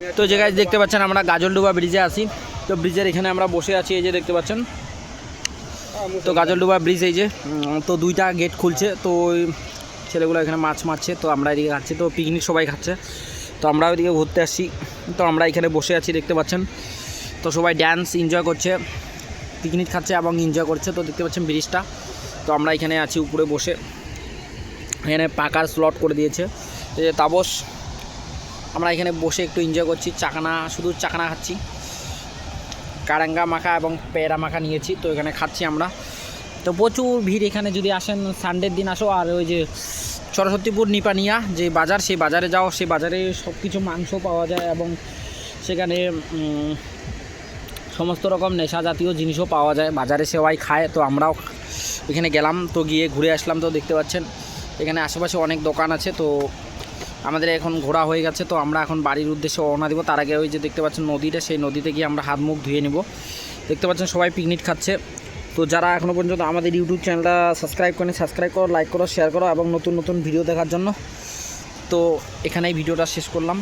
তো যে গাছ দেখতে পাচ্ছেন, আমরা গাজলডুবা ব্রিজে আছি। তো ব্রিজের এখানে আমরা বসে আছি, এই যে দেখতে পাচ্ছেন। তো গাজলডুবা ব্রিজ এই যে তো দুইটা গেট খুলছে। তো ওই ছেলেগুলো এখানে মাছ মারছে, তো আমরা এদিকে খাচ্ছি। তো পিকনিক সবাই খাচ্ছে। তো আমরা ওইদিকে ঘুরতে আসছি। তো আমরা এখানে বসে আছি, দেখতে পাচ্ছেন। তো সবাই ড্যান্স এনজয় করছে পিকনিক খাচ্ছে এবং এনজয় করছে। তো দেখতে পাচ্ছেন ব্রিজটা তো আমরা এখানে আছি, উপরে বসে। এখানে পাকার স্লট করে দিয়েছে। তাবস আমরা এখানে বসে একটু এনজয় করছি, চাকানা, শুধু চাকানা খাচ্ছি। কারাঙ্গা মাখা এবং পেয়ারা মাখা নিয়েছি, তো এখানে খাচ্ছি আমরা। তো প্রচুর ভিড় এখানে, যদি আসেন সানডের দিন আসো, আর ওই যে সরস্বতীপুর নিপানিয়া, যে বাজার, সেই বাজারে যাও, সেই বাজারে সব কিছু মাংস পাওয়া যায় এবং সেখানে সমস্ত রকম নেশা জাতীয় জিনিসও পাওয়া যায়, বাজারে সবাই খায়, তো আমরাও এখানে গেলাম, তো গিয়ে ঘুরে আসলাম, তো দেখতে পাচ্ছেন। এখানে আশেপাশে অনেক দোকান আছে, তো আমাদের এখন ঘোরা হয়ে গেছে, তো আমরা এখন বাড়ির উদ্দেশ্যে রওনা দেবো। তার আগে ওই যে দেখতে পাচ্ছেন নদীটা, সেই নদীতে গিয়ে আমরা হাত মুখ ধুয়ে নেব। দেখতে পাচ্ছেন সবাই পিকনিক খাচ্ছে। তো যারা এখনও পর্যন্ত আমাদের ইউটিউব চ্যানেলটা সাবস্ক্রাইব করেন সাবস্ক্রাইব করো লাইক করো শেয়ার করো এবং নতুন নতুন ভিডিও দেখার জন্য। তো এখানেই ভিডিওটা শেষ করলাম।